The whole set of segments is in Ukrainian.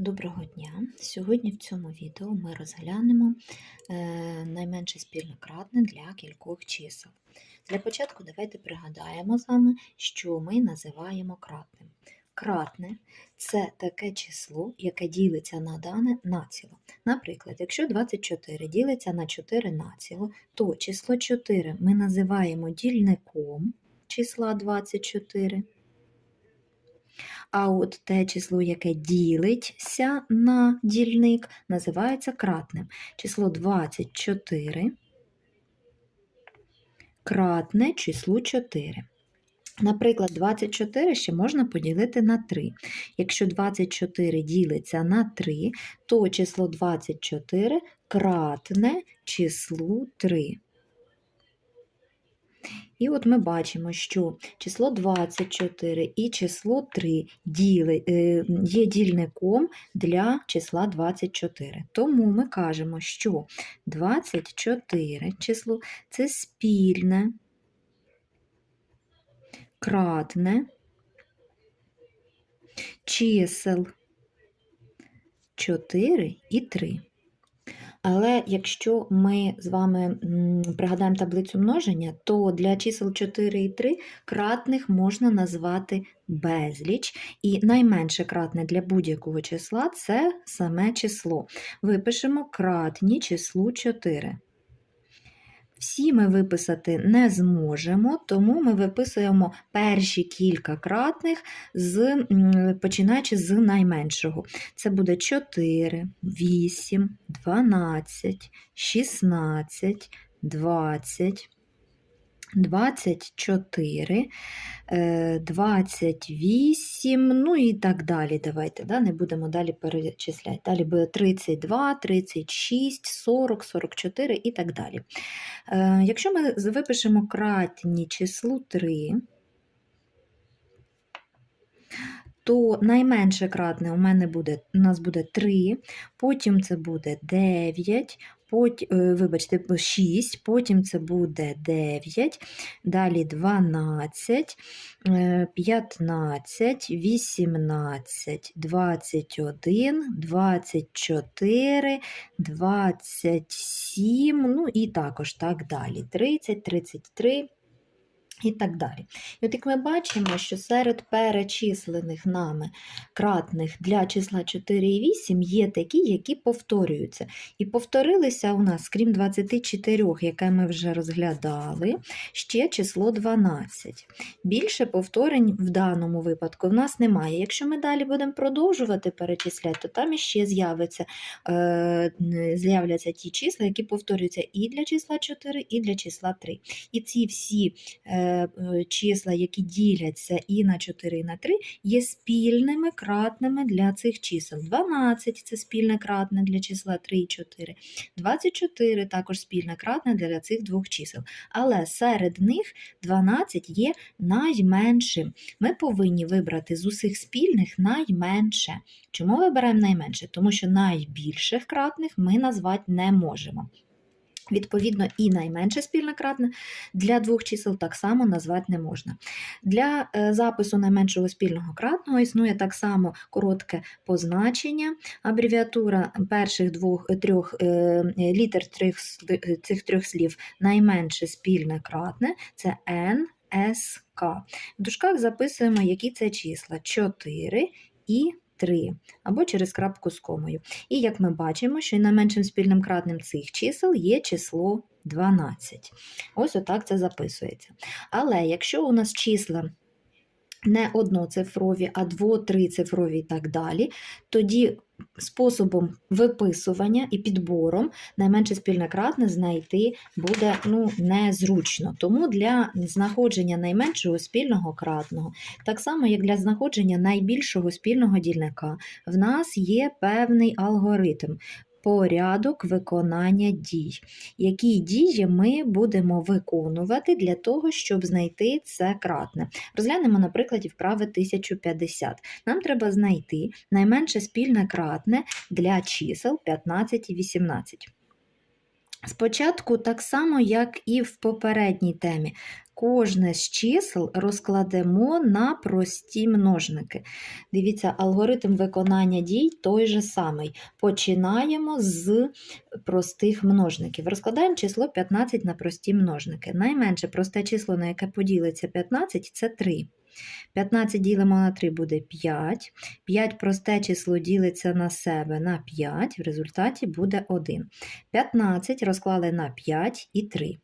Доброго дня! Сьогодні в цьому відео ми розглянемо е, найменше спільне кратне для кількох чисел. Для початку давайте пригадаємо з вами, що ми називаємо кратним. Кратне це таке число, яке ділиться на дане націло. Наприклад, якщо 24 ділиться на 4 націло, то число 4 ми називаємо дільником числа 24. А от те число, яке ділиться на дільник, називається кратним. Число 24 кратне числу 4. Наприклад, 24 ще можна поділити на 3. Якщо 24 ділиться на 3, то число 24 кратне числу 3. І от ми бачимо, що число 24 і число 3 діли, е, є дільником для числа 24. Тому ми кажемо, що 24 число це спільне, кратне чисел 4 і 3. Але якщо ми з вами пригадаємо таблицю множення, то для чисел 4 і 3 кратних можна назвати безліч, і найменше кратне для будь-якого числа це саме число. Випишемо кратні числу 4. Всі ми виписати не зможемо, тому ми виписуємо перші кілька кратних, з, починаючи з найменшого. Це буде 4, 8, 12, 16, 20. 24, 28, е, ну і так далі. Давайте, да, не будемо далі перечисляти. Далі буде 32, 36, 40, 44 і так далі. Е, якщо ми випишемо кратні числу 3, то найменше кратне у мене буде, у нас буде 3, потім це буде 9, потім, е, вибачте, 6, потім це буде 9, далі 12, 15, 18, 21, 24, 27, ну і також так далі. 30, 33. І так далі. І от як ми бачимо, що серед перечислених нами кратних для числа 4 і 8 є такі, які повторюються. І повторилися у нас, крім 24, яке ми вже розглядали, ще число 12. Більше повторень в даному випадку в нас немає. Якщо ми далі будемо продовжувати перечисляти, то там іще з'являться е, з'являться ті числа, які повторюються і для числа 4, і для числа 3. І ці всі. Е, числа, які діляться і на 4, і на 3, є спільними кратними для цих чисел. 12 це спільне кратне для числа 3 і 4. 24 також спільне кратне для цих двох чисел. Але серед них 12 є найменшим. Ми повинні вибрати з усіх спільних найменше. Чому вибираємо найменше? Тому що найбільших кратних ми назвати не можемо. Відповідно, і найменше спільне кратне для двох чисел так само назвати не можна. Для е, запису найменшого спільного кратного існує так само коротке позначення, абревіатура перших двох е, трьох е, літер трьох, цих трьох слів найменше спільне кратне це НСК. В дужках записуємо, які це числа 4 і 3 або через крапку з комою. І як ми бачимо, що найменшим спільним кратним цих чисел є число 12. Ось отак це записується. Але якщо у нас числа не одноцифрові, а дво, трицифрові і так далі, тоді способом виписування і підбором найменше спільне кратне знайти буде ну, незручно. Тому для знаходження найменшого спільного кратного, так само, як для знаходження найбільшого спільного дільника, в нас є певний алгоритм порядок виконання дій. Які дії ми будемо виконувати для того, щоб знайти це кратне. Розглянемо, на прикладі вправи 1050. Нам треба знайти найменше спільне кратне для чисел 15 і 18. Спочатку, так само, як і в попередній темі, кожне з чисел розкладемо на прості множники. Дивіться, алгоритм виконання дій той же самий. Починаємо з простих множників. Розкладаємо число 15 на прості множники. Найменше просте число, на яке поділиться 15, це 3. 15 ділимо на 3 буде 5. 5 просте число ділиться на себе на 5, в результаті буде 1. 15 розклали на 5 і 3.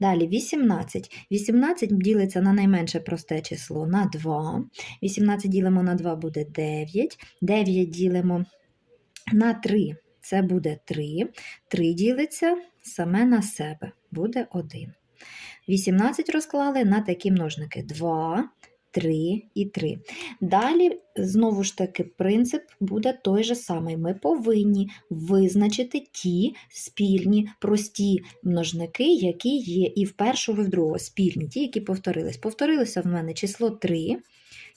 Далі 18. 18 ділиться на найменше просте число на 2. 18 ділимо на 2 буде 9. 9 ділимо на 3. Це буде 3. 3 ділиться саме на себе, буде 1. 18 розклали на такі множники 2, 3 і 3. Далі, знову ж таки, принцип буде той же самий. Ми повинні визначити ті спільні прості множники, які є і в першого, і в другого. Спільні, ті, які повторились. Повторилося в мене число 3.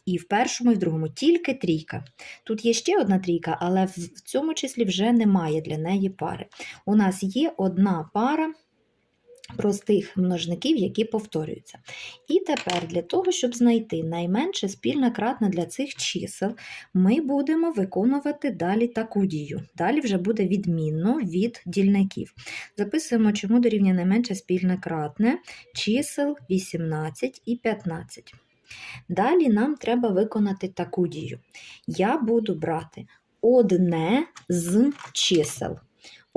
І в першому, і в другому тільки трійка. Тут є ще одна трійка, але в цьому числі вже немає для неї пари. У нас є одна пара простих множників, які повторюються. І тепер для того, щоб знайти найменше спільне кратне для цих чисел, ми будемо виконувати далі таку дію. Далі вже буде відмінно від дільників. Записуємо, чому дорівнює найменше спільне кратне чисел 18 і 15. Далі нам треба виконати таку дію. Я буду брати одне з чисел.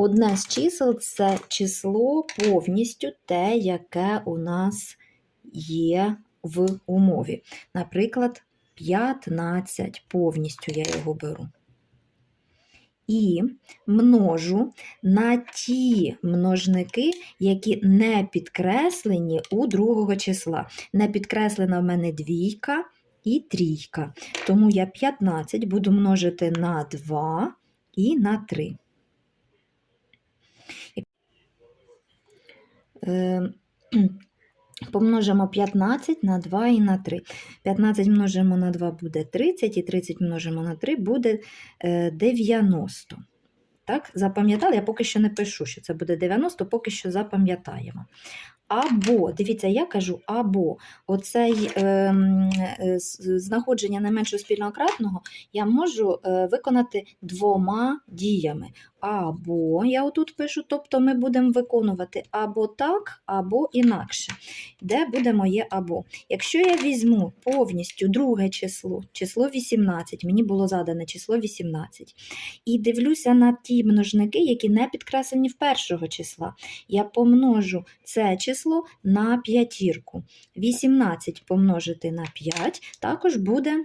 Одне з чисел це число повністю те, яке у нас є в умові. Наприклад, 15 повністю я його беру. І множу на ті множники, які не підкреслені у другого числа. Не підкреслена в мене двійка і трійка. Тому я 15 буду множити на 2 і на 3. Помножимо 15 на 2 і на 3. 15 множимо на 2 буде 30, і 30 множимо на 3 буде е, 90. Так, запам'ятали? Я поки що не пишу, що це буде 90, поки що запам'ятаємо. Або, дивіться, я кажу, або оцей е, е, знаходження найменшого спільного кратного я можу е, виконати двома діями. Або, я отут пишу, тобто ми будемо виконувати або так, або інакше. Де буде моє або? Якщо я візьму повністю друге число, число 18, мені було задане число 18, і дивлюся на ті множники, які не підкреслені в першого числа, я помножу це число на п'ятірку. 18 помножити на 5 також буде.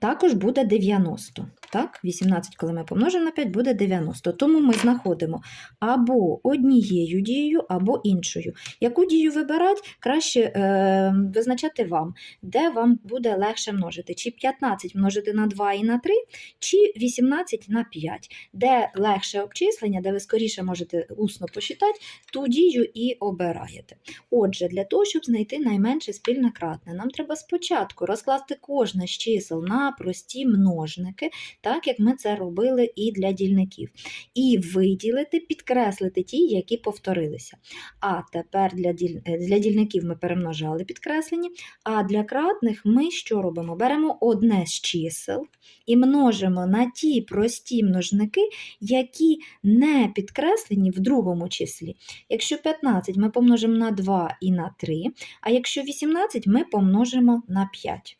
Також буде 90. Так, 18, коли ми помножимо на 5, буде 90. Тому ми знаходимо або однією дією, або іншою. Яку дію вибирати, краще е, визначати вам, де вам буде легше множити. Чи 15 множити на 2 і на 3, чи 18 на 5. Де легше обчислення, де ви скоріше можете усно посчитати, ту дію і обираєте. Отже, для того, щоб знайти найменше спільне кратне, нам треба спочатку розкласти кожне з чисел на прості множники, так як ми це робили і для дільників. І виділити, підкреслити ті, які повторилися. А тепер для діль... для дільників ми перемножали підкреслені, а для кратних ми що робимо? Беремо одне з чисел і множимо на ті прості множники, які не підкреслені в другому числі. Якщо 15 ми помножимо на 2 і на 3, а якщо 18 ми помножимо на 5.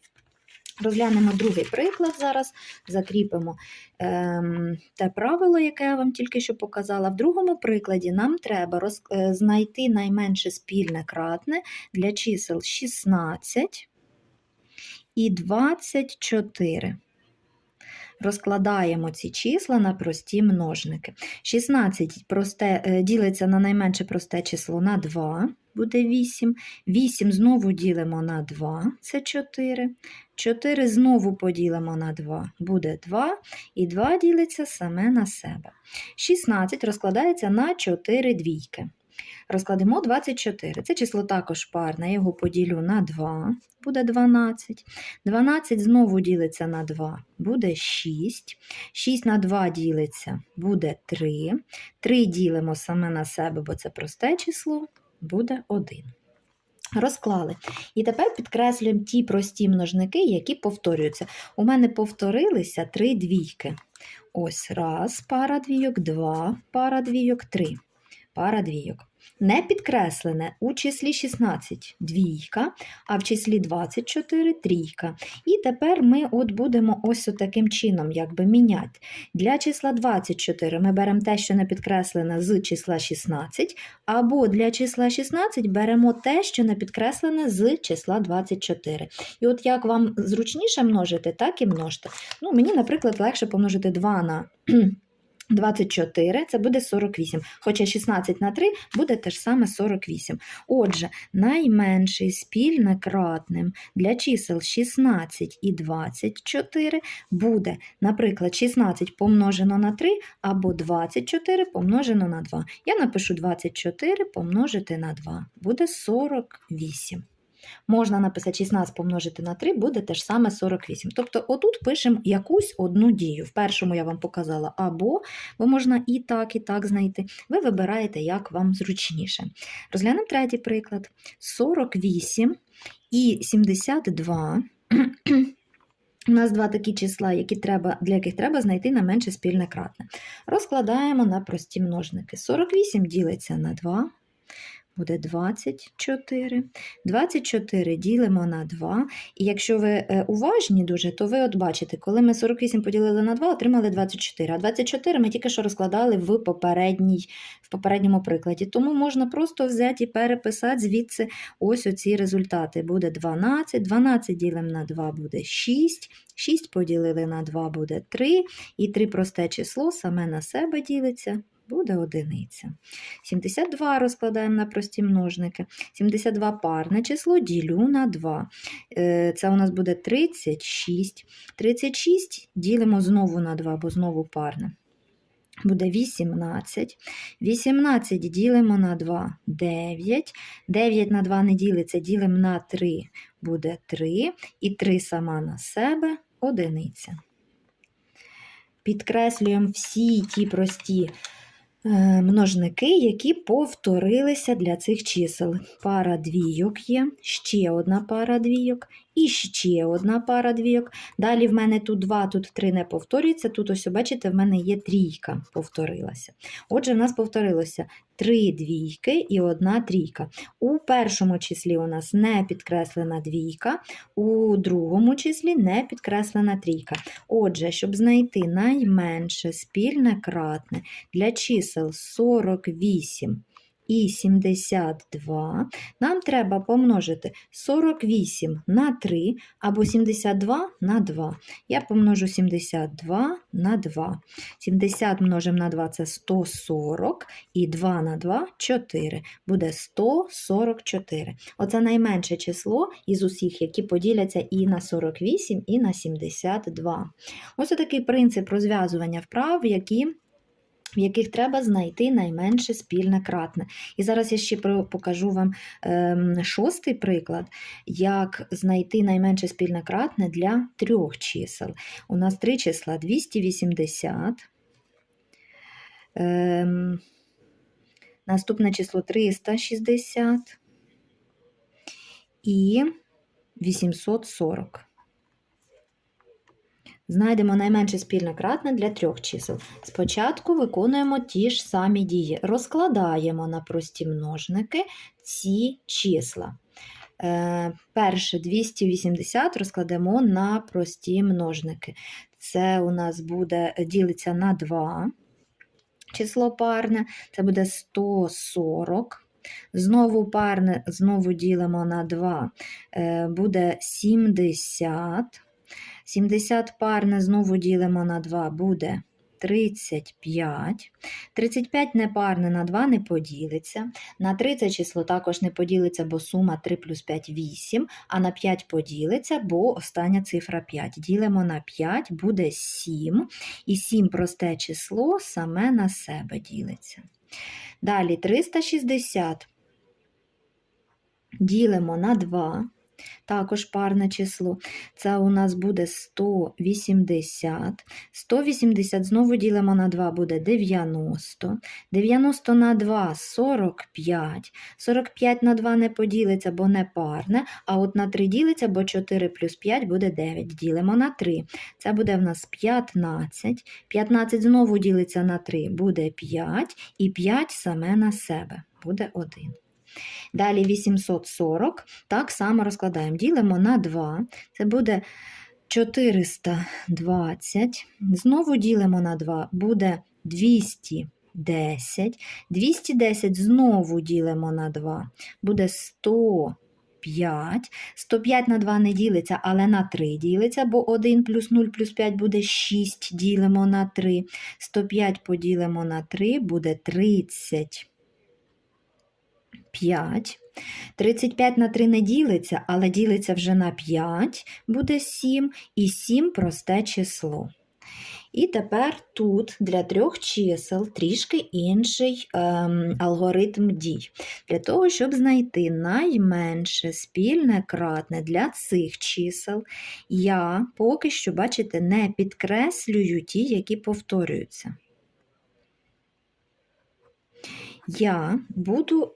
Розглянемо другий приклад зараз, закріпимо ем, те правило, яке я вам тільки що показала. В другому прикладі нам треба роз, е, знайти найменше спільне кратне для чисел 16 і 24. Розкладаємо ці числа на прості множники. 16 просте, е, ділиться на найменше просте число на 2, буде 8. 8 знову ділимо на 2, це 4. 4 знову поділимо на 2, буде 2, і 2 ділиться саме на себе. 16 розкладається на 4 двійки. Розкладемо 24. Це число також парне, його поділю на 2, буде 12. 12 знову ділиться на 2, буде 6. 6 на 2 ділиться, буде 3. 3 ділимо саме на себе, бо це просте число, буде 1. Розклали. І тепер підкреслюємо ті прості множники, які повторюються. У мене повторилися три двійки. Ось раз, пара двійок, два, пара двійок, три. Пара двійок. Не підкреслене у числі 16 двійка, а в числі 24 трійка. І тепер ми от будемо ось таким чином якби міняти. Для числа 24 ми беремо те, що не підкреслене з числа 16, або для числа 16 беремо те, що не підкреслене з числа 24. І от як вам зручніше множити, так і множте. Ну, мені, наприклад, легше помножити 2 на 24, це буде 48. Хоча 16 на 3 буде теж саме 48. Отже, найменший спільне кратним для чисел 16 і 24 буде, наприклад, 16 помножено на 3 або 24 помножено на 2. Я напишу 24 помножити на 2. Буде 48. Можна написати 16 помножити на 3, буде те ж саме 48. Тобто, отут пишемо якусь одну дію. В першому я вам показала або, бо можна і так, і так знайти. Ви вибираєте, як вам зручніше. Розглянемо третій приклад: 48 і 72. У нас два такі числа, які треба, для яких треба знайти найменше спільне кратне. Розкладаємо на прості множники. 48 ділиться на 2, буде 24. 24 ділимо на 2. І якщо ви е, уважні дуже, то ви от бачите, коли ми 48 поділили на 2, отримали 24. А 24 ми тільки що розкладали в, попередній, в попередньому прикладі. Тому можна просто взяти і переписати звідси ось оці результати. Буде 12, 12 ділимо на 2 буде 6, 6 поділили на 2 буде 3, і 3 просте число саме на себе ділиться буде одиниця. 72 розкладаємо на прості множники. 72 парне число ділю на 2. Е, це у нас буде 36. 36 ділимо знову на 2, бо знову парне. Буде 18. 18 ділимо на 2 9. 9 на 2 не ділиться, ділимо на 3, буде 3. І 3 сама на себе одиниця. Підкреслюємо всі ті прості множники, які повторилися для цих чисел. Пара двійок є, ще одна пара двійок і ще одна пара двійок. Далі в мене тут два, тут три не повторюється. Тут, ось, бачите, в мене є трійка повторилася. Отже, в нас повторилося три двійки і одна трійка. У першому числі у нас не підкреслена двійка, у другому числі не підкреслена трійка. Отже, щоб знайти найменше спільне кратне для чисел 48 і 72, нам треба помножити 48 на 3 або 72 на 2. Я помножу 72 на 2. 70 множимо на 2 це 140, і 2 на 2 4. Буде 144. Оце найменше число із усіх, які поділяться і на 48, і на 72. Ось такий принцип розв'язування вправ, які в яких треба знайти найменше спільне кратне. І зараз я ще покажу вам ем, шостий приклад, як знайти найменше спільне кратне для трьох чисел. У нас три числа 280. Ем, наступне число 360 і 840. Знайдемо найменше спільне кратне для трьох чисел. Спочатку виконуємо ті ж самі дії. Розкладаємо на прості множники ці числа. Е, перше 280 розкладемо на прості множники. Це у нас буде ділиться на 2 число парне, це буде 140. Знову парне, знову ділимо на 2, е, буде 70. 70 парне знову ділимо на 2, буде 35. 35 непарне на 2 не поділиться. На 30 число також не поділиться, бо сума 3 плюс 5 8, а на 5 поділиться, бо остання цифра 5. Ділимо на 5, буде 7. І 7 просте число саме на себе ділиться. Далі 360 ділимо на 2, також парне число. Це у нас буде 180. 180 знову ділимо на 2 буде 90. 90 на 2 45. 45 на 2 не поділиться, бо не парне, а от на 3 ділиться, бо 4 плюс 5 буде 9. Ділимо на 3. Це буде в нас 15. 15 знову ділиться на 3, буде 5. І 5 саме на себе буде 1. Далі 840. Так само розкладаємо. Ділимо на 2. Це буде 420. Знову ділимо на 2, буде 210. 210 знову ділимо на 2, буде 105. 105 на 2 не ділиться, але на 3 ділиться, бо 1 плюс 0 плюс 5 буде 6, ділимо на 3. 105 поділимо на 3, буде 30. 5. 35 на 3 не ділиться, але ділиться вже на 5, буде 7, і 7 просте число. І тепер тут для трьох чисел трішки інший ем, алгоритм дій. Для того, щоб знайти найменше спільне кратне для цих чисел, я поки що, бачите, не підкреслюю ті, які повторюються. Я буду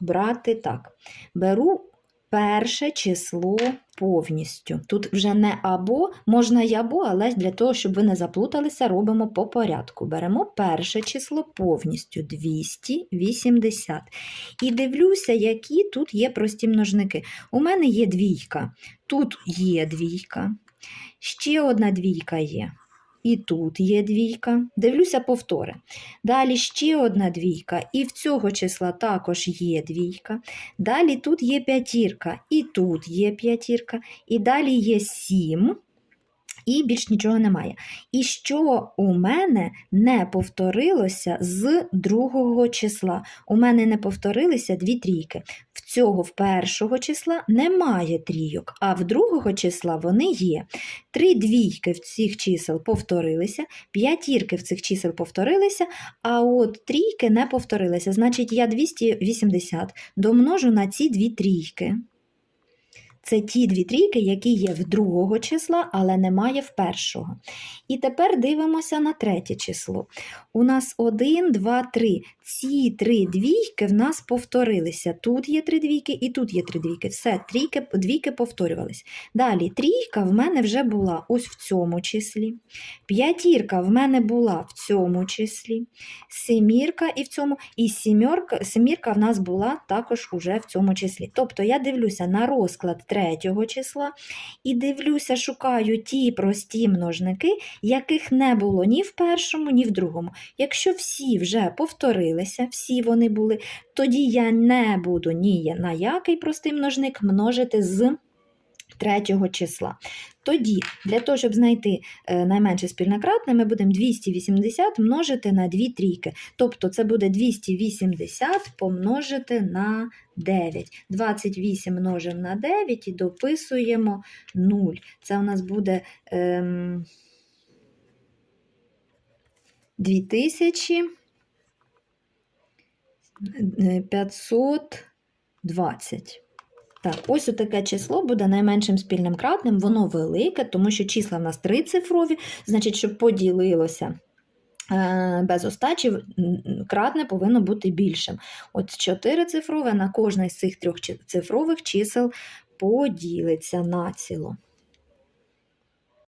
брати так. Беру перше число повністю. Тут вже не або, можна й або, але для того, щоб ви не заплуталися, робимо по порядку. Беремо перше число повністю 280. І дивлюся, які тут є прості множники. У мене є двійка, тут є двійка, ще одна двійка є. І тут є двійка. Дивлюся повтори. Далі ще одна двійка, і в цього числа також є двійка. Далі тут є п'ятірка, і тут є п'ятірка, і далі є сім. І більш нічого немає. І що у мене не повторилося з другого числа? У мене не повторилися дві трійки. В цього в першого числа немає трійок, а в другого числа вони є. Три двійки в цих чисел повторилися, п'ятірки в цих чисел повторилися, а от трійки не повторилися. Значить, я 280 домножу на ці дві трійки. Це ті дві трійки, які є в другого числа, але немає в першого. І тепер дивимося на третє число. У нас 1, 2, 3. Ці три двійки в нас повторилися. Тут є три двійки і тут є три двійки. Все, трійки, двійки повторювались. Далі трійка в мене вже була ось в цьому числі. П'ятірка в мене була в цьому числі. Семірка і в цьому, і сімірка, семірка в нас була також уже в цьому числі. Тобто я дивлюся на розклад третього числа і дивлюся, шукаю ті прості множники, яких не було ні в першому, ні в другому. Якщо всі вже повторилися, всі вони були, тоді я не буду ні на який простий множник множити з третього числа. Тоді, для того, щоб знайти е, найменше спільне кратне, ми будемо 280 множити на 2 трійки. Тобто це буде 280 помножити на 9. 28 множимо на 9 і дописуємо 0. Це у нас буде ем, 2520. Так, ось таке число буде найменшим спільним кратним, воно велике, тому що числа в нас трицифрові, значить, щоб поділилося е, без остачі, кратне повинно бути більшим. От 4 цифрове на кожне з цих трьох цифрових чисел поділиться націло.